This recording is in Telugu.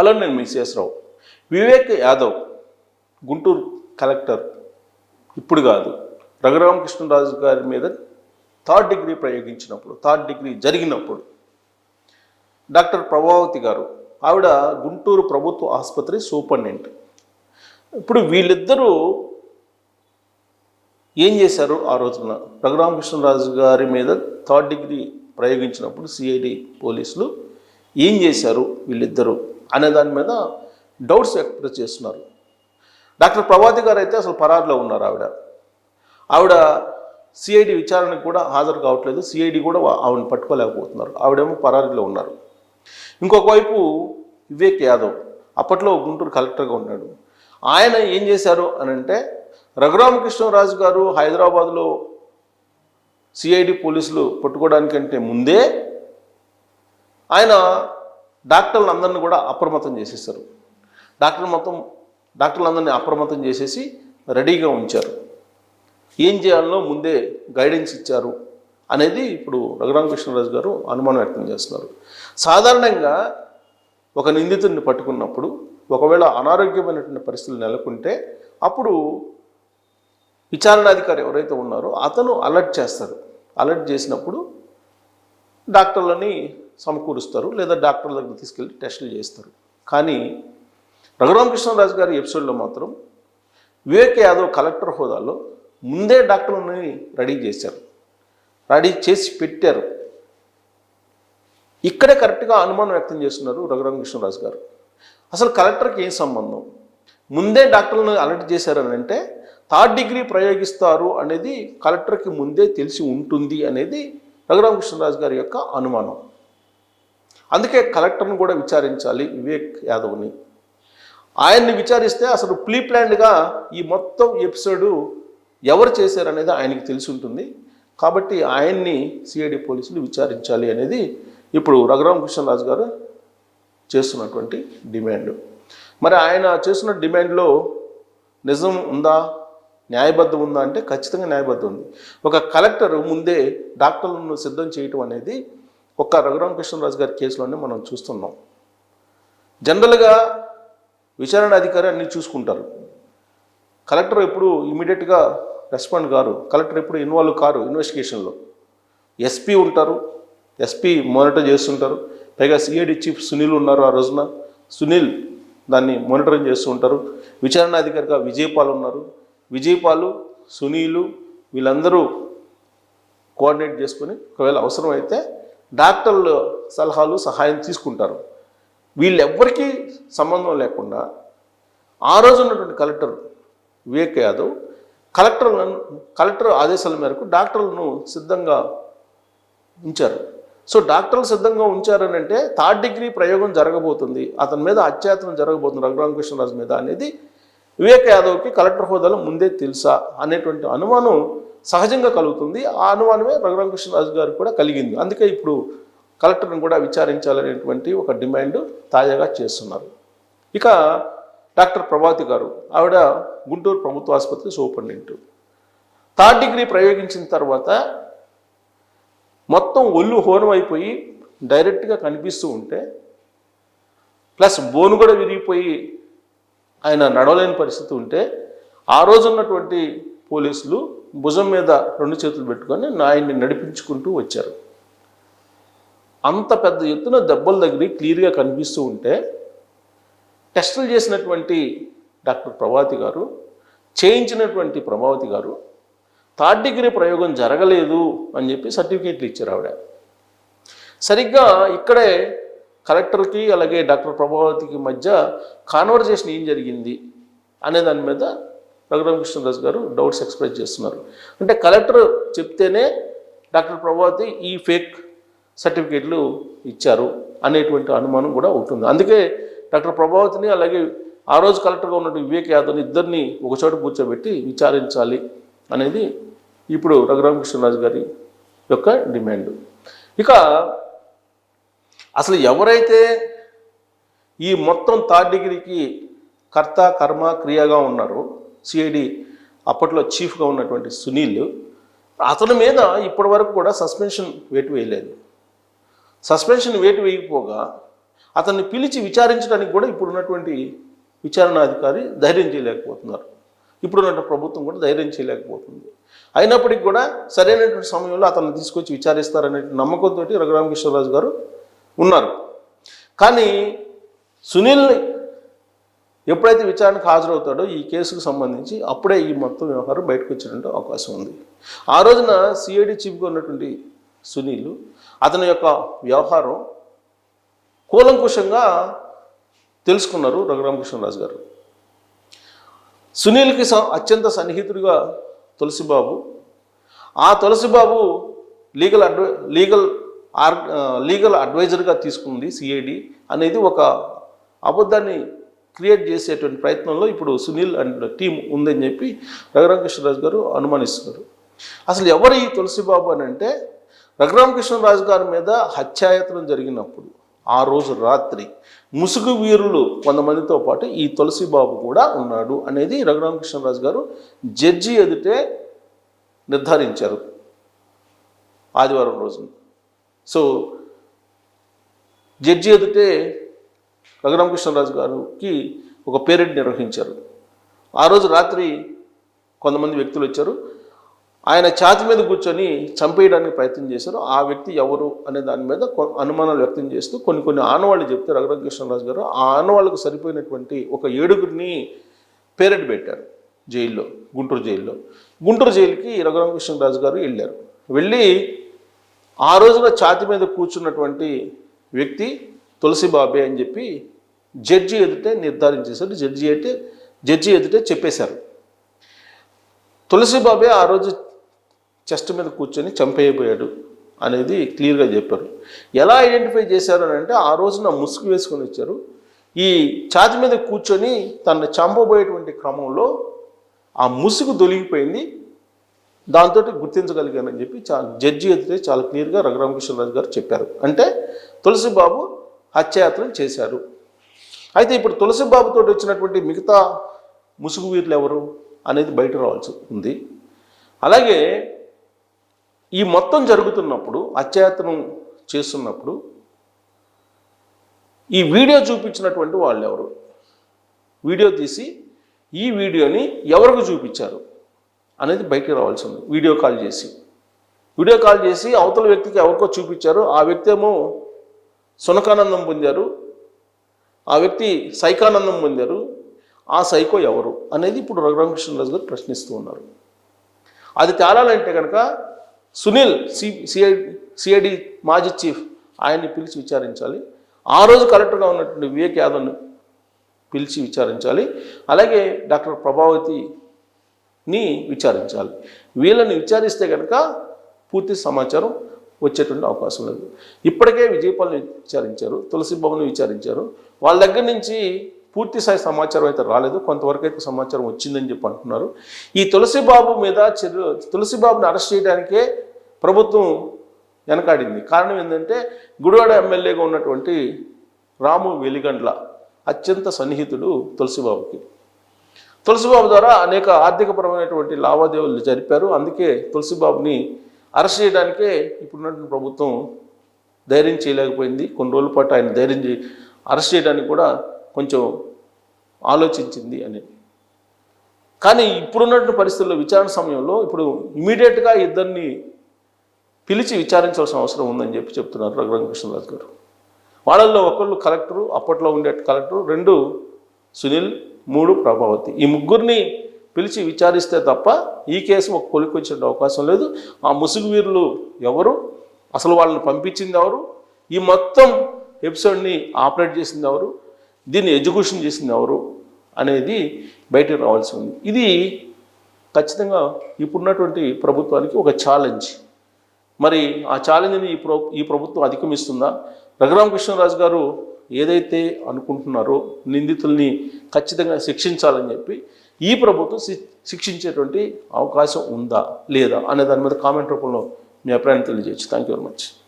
హలో నేను మిస్ఎస్ వివేక్ యాదవ్ గుంటూరు కలెక్టర్. ఇప్పుడు కాదు రఘురామకృష్ణరాజు గారి మీద థర్డ్ డిగ్రీ ప్రయోగించినప్పుడు థర్డ్ డిగ్రీ జరిగినప్పుడు డాక్టర్ ప్రభావతి గారు ఆవిడ గుంటూరు ప్రభుత్వ ఆసుపత్రి సూపరింటెండెంట్. ఇప్పుడు వీళ్ళిద్దరూ ఏం చేశారు ఆ రోజున? రఘురామకృష్ణరాజు గారి మీద థర్డ్ డిగ్రీ ప్రయోగించినప్పుడు సిఐడి పోలీసులు ఏం చేశారు వీళ్ళిద్దరూ? అనే దాని మీద డౌట్స్ ఎక్స్ప్రెస్ చేస్తున్నారు. డాక్టర్ ప్రభాతి గారు అయితే అసలు పరారులో ఉన్నారు ఆవిడ. ఆవిడ సిఐడి విచారణకు కూడా హాజరు కావట్లేదు. సిఐడి కూడా ఆవిడని పట్టుకోలేకపోతున్నారు. ఆవిడేమో పరారీలో ఉన్నారు. ఇంకొక వైపు వివేక్ యాదవ్. అప్పట్లో గుంటూరు కలెక్టర్గా ఉన్నాడు. ఆయన ఏం చేశారు అని అంటే రఘురామకృష్ణరాజు గారు హైదరాబాద్లో సిఐడి పోలీసులు పట్టుకోవడానికంటే ముందే ఆయన డాక్టర్లు అందరిని కూడా అప్రమత్తం చేసేసారు డాక్టర్ మొత్తం డాక్టర్లందరినీ అప్రమత్తం చేసేసి రెడీగా ఉంచారు. ఏం చేయాలో ముందే గైడెన్స్ ఇచ్చారు అనేది ఇప్పుడు రఘురామకృష్ణరాజు గారు అనుమానం వ్యక్తం చేస్తున్నారు. సాధారణంగా ఒక నిందితుడిని పట్టుకున్నప్పుడు ఒకవేళ అనారోగ్యమైనటువంటి పరిస్థితులు నెలకొంటే అప్పుడు విచారణాధికారి ఎవరైతే ఉన్నారో అతను అలర్ట్ చేస్తారు. అలర్ట్ చేసినప్పుడు డాక్టర్లని సమకూరుస్తారు లేదా డాక్టర్ల దగ్గర తీసుకెళ్ళి టెస్టులు చేస్తారు కానీ రఘురామకృష్ణరాజు గారి ఎపిసోడ్లో మాత్రం వివేక్ యాదవ్ కలెక్టర్ హోదాలో ముందే డాక్టర్లని రెడీ చేశారు. రెడీ చేసి పెట్టారు. ఇక్కడే కరెక్ట్గా అనుమానం వ్యక్తం చేస్తున్నారు రఘురామకృష్ణరాజు గారు. అసలు కలెక్టర్కి ఏం సంబంధం? ముందే డాక్టర్లను అలర్ట్ చేశారని అంటే థర్డ్ డిగ్రీ ప్రయోగిస్తారు అనేది కలెక్టర్కి ముందే తెలిసి ఉంటుంది అనేది రఘురామకృష్ణరాజు గారి యొక్క అనుమానం. అందుకే కలెక్టర్ను కూడా విచారించాలి వివేక్ యాదవ్ని. ఆయన్ని విచారిస్తే అసలు ప్లీ ప్లాన్డ్గా ఈ మొత్తం ఎపిసోడు ఎవరు చేశారనేది ఆయనకి తెలిసి ఉంటుంది కాబట్టి ఆయన్ని సిఐడి పోలీసులు విచారించాలి అనేది ఇప్పుడు రఘురామకృష్ణరాజు గారు చేస్తున్నటువంటి డిమాండ్. మరి ఆయన చేస్తున్న డిమాండ్లో నిజం ఉందా? న్యాయబద్ధం ఉందా అంటే ఖచ్చితంగా న్యాయబద్ధం ఉంది. ఒక కలెక్టర్ ముందే డాక్టర్లను సిద్ధం చేయటం అనేది ఒక్క రఘురామకృష్ణరాజు గారి కేసులోనే మనం చూస్తున్నాం. జనరల్గా విచారణ అధికారి అన్ని చూసుకుంటారు. కలెక్టర్ ఎప్పుడు ఇమీడియట్గా రెస్పాండ్ కారు. కలెక్టర్ ఎప్పుడు ఇన్వాల్వ్ కారు ఇన్వెస్టిగేషన్లో. ఎస్పీ ఉంటారు. ఎస్పీ మానిటర్ చేస్తుంటారు. పైగా సిఐడి చీఫ్ సునీల్ ఉన్నారు ఆ రోజున. సునీల్ దాన్ని మానిటరింగ్ చేస్తూ ఉంటారు. విచారణ అధికారిగా విజయపాల్ ఉన్నారు. విజయపాలు సునీలు వీళ్ళందరూ కోఆర్డినేట్ చేసుకొని ఒకవేళ అవసరమైతే డాక్టర్ల సలహాలు సహాయం తీసుకుంటారు. వీళ్ళెవ్వరికీ సంబంధం లేకుండా ఆ రోజు ఉన్నటువంటి కలెక్టర్ వివేక్ యాదవ్ కలెక్టర్లను కలెక్టర్ ఆదేశాల మేరకు డాక్టర్లను సిద్ధంగా ఉంచారు. సో డాక్టర్లు సిద్ధంగా ఉంచారని అంటే థర్డ్ డిగ్రీ ప్రయోగం జరగబోతుంది. అతని మీద అత్యాచారం జరగబోతుంది రఘురామకృష్ణరాజు మీద అనేది వివేక్ యాదవ్కి కలెక్టర్ హోదాలో ముందే తెలుసా అనేటువంటి అనుమానం సహజంగా కలుగుతుంది. ఆ అనుమానమే రఘురామకృష్ణరాజు గారు కూడా కలిగింది. అందుకే ఇప్పుడు కలెక్టర్ని కూడా విచారించాలనేటువంటి ఒక డిమాండ్ తాజాగా చేస్తున్నారు. ఇక డాక్టర్ ప్రభాతి గారు ఆవిడ గుంటూరు ప్రభుత్వ ఆసుపత్రి సూపరింటెండెంట్. థర్డ్ డిగ్రీ ప్రయోగించిన తర్వాత మొత్తం ఒళ్ళు హోనం అయిపోయి డైరెక్ట్గా కనిపిస్తూ ఉంటే ప్లస్ బోను కూడా విరిగిపోయి ఆయన నడవలేని పరిస్థితి ఉంటే ఆ రోజు ఉన్నటువంటి పోలీసులు భుజం మీద రెండు చేతులు పెట్టుకొని ఆయన్ని నడిపించుకుంటూ వచ్చారు. అంత పెద్ద ఎత్తున దెబ్బల దగ్గర క్లియర్గా కనిపిస్తూ ఉంటే టెస్టులు చేసినటువంటి డాక్టర్ ప్రభాతి గారు చేయించినటువంటి ప్రభావతి గారు థర్డ్ డిగ్రీ ప్రయోగం జరగలేదు అని చెప్పి సర్టిఫికేట్లు ఇచ్చారు ఆవిడ. సరిగ్గా ఇక్కడే కలెక్టర్కి అలాగే డాక్టర్ ప్రభావతికి మధ్య కాన్వర్జేషన్ ఏం జరిగింది అనే దాని మీద రఘురామకృష్ణదాస్ గారు డౌట్స్ ఎక్స్ప్రెస్ చేస్తున్నారు. అంటే కలెక్టర్ చెప్తేనే డాక్టర్ ప్రభావతి ఈ ఫేక్ సర్టిఫికేట్లు ఇచ్చారు అనేటువంటి అనుమానం కూడా ఉంటుంది. అందుకే డాక్టర్ ప్రభావతిని అలాగే ఆ రోజు కలెక్టర్గా ఉన్నటువంటి వివేక్ యాదవ్ని ఇద్దరిని ఒకచోట కూర్చోబెట్టి విచారించాలి అనేది ఇప్పుడు రఘురామకృష్ణరాజు గారి యొక్క డిమాండ్. ఇక అసలు ఎవరైతే ఈ మొత్తం థర్డ్ డిగ్రీకి కర్త కర్మ క్రియగా ఉన్నారో సిఐడి అప్పట్లో చీఫ్గా ఉన్నటువంటి సునీల్ అతని మీద ఇప్పటి వరకు కూడా సస్పెన్షన్ వేటు వేయలేదు. సస్పెన్షన్ వేటు వేయకపోగా అతన్ని పిలిచి విచారించడానికి కూడా ఇప్పుడు ఉన్నటువంటి విచారణాధికారి ధైర్యం చేయలేకపోతున్నారు. ఇప్పుడున్న ప్రభుత్వం కూడా ధైర్యం చేయలేకపోతుంది. అయినప్పటికీ కూడా సరైనటువంటి సమయంలో అతన్ని తీసుకొచ్చి విచారిస్తారనే నమ్మకంతో రఘురామకృష్ణరాజు గారు ఉన్నారు. కానీ సునీల్ ఎప్పుడైతే విచారణకు హాజరవుతాడో ఈ కేసుకు సంబంధించి అప్పుడే ఈ మొత్తం వ్యవహారం బయటకు వచ్చినట్టు అవకాశం ఉంది. ఆ రోజున సిఐడి చీఫ్గా ఉన్నటువంటి సునీల్ అతని యొక్క వ్యవహారం కూలంకుషంగా తెలుసుకున్నారు రఘురామకృష్ణరాజు గారు. సునీల్కి స- అత్యంత సన్నిహితుడిగా తులసిబాబు. ఆ తులసిబాబు లీగల్ అడ్వై లీగల్ ఆర్ లీగల్ అడ్వైజర్గా తీసుకుంది సిఐడి అనేది ఒక అబద్ధాన్ని క్రియేట్ చేసేటువంటి ప్రయత్నంలో ఇప్పుడు సునీల్ అండ్ టీం ఉందని చెప్పి రఘురామకృష్ణరాజు గారు అనుమానిస్తున్నారు. అసలు ఎవరు ఈ తులసిబాబు అని అంటే రఘురామకృష్ణరాజు గారి మీద హత్యాయత్నం జరిగినప్పుడు ఆ రోజు రాత్రి ముసుగు వీరులు కొంతమందితో పాటు ఈ తులసిబాబు కూడా ఉన్నాడు అనేది రఘురామకృష్ణరాజు గారు జడ్జి ఎదుటే నిర్ధారించారు. ఆదివారం రోజున. సో జడ్జి ఎదుటే రఘురామకృష్ణరాజు గారికి ఒక పేరెడ్ నిర్వహించారు. ఆ రోజు రాత్రి కొంతమంది వ్యక్తులు వచ్చారు. ఆయన ఛాతి మీద కూర్చొని చంపేయడానికి ప్రయత్నం చేశారు. ఆ వ్యక్తి ఎవరు అనే దాని మీద కొ- అనుమానాలు వ్యక్తం చేస్తూ కొన్ని కొన్ని ఆనవాళ్ళు చెప్తే రఘురామకృష్ణరాజు గారు ఆ ఆనవాళ్ళకు సరిపోయినటువంటి ఒక ఏడుగురిని పేరెడ్ పెట్టారు జైల్లో గుంటూరు జైల్లో. గుంటూరు జైలుకి రఘురామకృష్ణరాజు గారు వెళ్ళారు. వెళ్ళి ఆ రోజున ఛాతి మీద కూర్చున్నటువంటి వ్యక్తి తులసి బాబే అని చెప్పి జడ్జి ఎదుటే నిర్ధారించేశారు జడ్జి అయితే జడ్జి ఎదుటే చెప్పేశారు. తులసి బాబే ఆ రోజు చెస్ట్ మీద కూర్చొని చంపేయబోయాడు అనేది క్లియర్గా చెప్పారు. ఎలా ఐడెంటిఫై చేశారు అని అంటే ఆ రోజున ముసుగు వేసుకొని వచ్చారు. ఈ ఛాతి మీద కూర్చొని తను చంపబోయేటువంటి క్రమంలో ఆ ముసుగు దొలిగిపోయింది. దాంతో గుర్తించగలిగానని చెప్పి చాలా జడ్జి ఎదురే చాలా క్లియర్గా రఘురామకృష్ణరాజు గారు చెప్పారు. అంటే తులసిబాబు హత్యాయత్నం చేశారు. అయితే ఇప్పుడు తులసిబాబుతో వచ్చినటువంటి మిగతా ముసుగు వీరులు ఎవరు అనేది బయట రావాల్సి ఉంది. అలాగే ఈ మొత్తం జరుగుతున్నప్పుడు హత్యాయత్నం చేస్తున్నప్పుడు ఈ వీడియో చూపించినటువంటి వాళ్ళు ఎవరు వీడియో తీసి ఈ వీడియోని ఎవరికి చూపించారు? అనేది బయటికి రావాల్సి ఉంది. వీడియో కాల్ చేసి. వీడియో కాల్ చేసి అవతల వ్యక్తికి ఎవరికో చూపించారు. ఆ వ్యక్తి ఏమో సునకానందం పొందారు. ఆ వ్యక్తి సైకానందం పొందారు. ఆ సైకో ఎవరు అనేది ఇప్పుడు రఘురామకృష్ణరాజు గారు ప్రశ్నిస్తూ ఉన్నారు. అది తేలాలంటే కనుక సునీల్ సి సిఐ సిఐడి మాజీ చీఫ్ ఆయన్ని పిలిచి విచారించాలి. ఆ రోజు కలెక్టర్గా ఉన్నటువంటి వివేక్ యాదవ్ను పిలిచి విచారించాలి. అలాగే డాక్టర్ ప్రభావతి ని విచారించాలి. వీళ్ళని విచారిస్తే కనుక పూర్తి సమాచారం వచ్చేటువంటి అవకాశం లేదు. ఇప్పటికే విజయపాల్ని విచారించారు తులసి బాబుని విచారించారు. వాళ్ళ దగ్గర నుంచి పూర్తి స్థాయి సమాచారం అయితే రాలేదు. కొంతవరకు అయితే సమాచారం వచ్చిందని చెప్పి అంటున్నారు. ఈ తులసి బాబు మీద చర్య తులసి బాబుని అరెస్ట్ చేయడానికే ప్రభుత్వం వెనకాడింది. కారణం ఏంటంటే గుడివాడ ఎమ్మెల్యేగా ఉన్నటువంటి రాము వెలిగండ్ల అత్యంత సన్నిహితుడు తులసిబాబుకి తులసిబాబు ద్వారా అనేక ఆర్థికపరమైనటువంటి లావాదేవీలు జరిపారు. అందుకే తులసిబాబుని అరెస్ట్ చేయడానికే ఇప్పుడున్నటువంటి ప్రభుత్వం ధైర్యం చేయలేకపోయింది. కొన్ని రోజుల పాటు ఆయన ధైర్యం చే అరెస్ట్ చేయడానికి కూడా కొంచెం ఆలోచించింది అని. కానీ ఇప్పుడున్నటువంటి పరిస్థితుల్లో విచారణ సమయంలో ఇప్పుడు ఇమీడియట్గా ఇద్దరిని పిలిచి విచారించాల్సిన అవసరం ఉందని చెప్పి చెప్తున్నారు రఘురామకృష్ణరాజు గారు. వాళ్ళల్లో ఒకళ్ళు కలెక్టరు అప్పట్లో ఉండే కలెక్టరు రెండు సునీల్ మూడు ప్రభావతి. ఈ ముగ్గురిని పిలిచి విచారిస్తే తప్ప ఈ కేసు ఒక కొలికొచ్చే అవకాశం లేదు. ఆ ముసుగు వీరులు ఎవరు? అసలు వాళ్ళని పంపించింది ఎవరు? ఈ మొత్తం ఎపిసోడ్ని ఆపరేట్ చేసింది ఎవరు? దీన్ని ఎడ్యుకేషన్ చేసింది ఎవరు? అనేది బయటకు రావాల్సి ఉంది. ఇది ఖచ్చితంగా ఇప్పుడున్నటువంటి ప్రభుత్వానికి ఒక ఛాలెంజ్ మరి ఆ ఛాలెంజ్ని ఈ ప్ర ఈ ప్రభుత్వం అధిగమిస్తుందా? రఘురామకృష్ణరాజు గారు ఏదైతే అనుకుంటున్నారో నిందితుల్ని ఖచ్చితంగా శిక్షించాలని చెప్పి ఈ ప్రభుత్వం శి- శిక్షించేటువంటి అవకాశం ఉందా లేదా అనే దాని మీద కామెంట్ రూపంలో మీ అభిప్రాయాన్ని తెలియజేయచ్చు. Thank you very much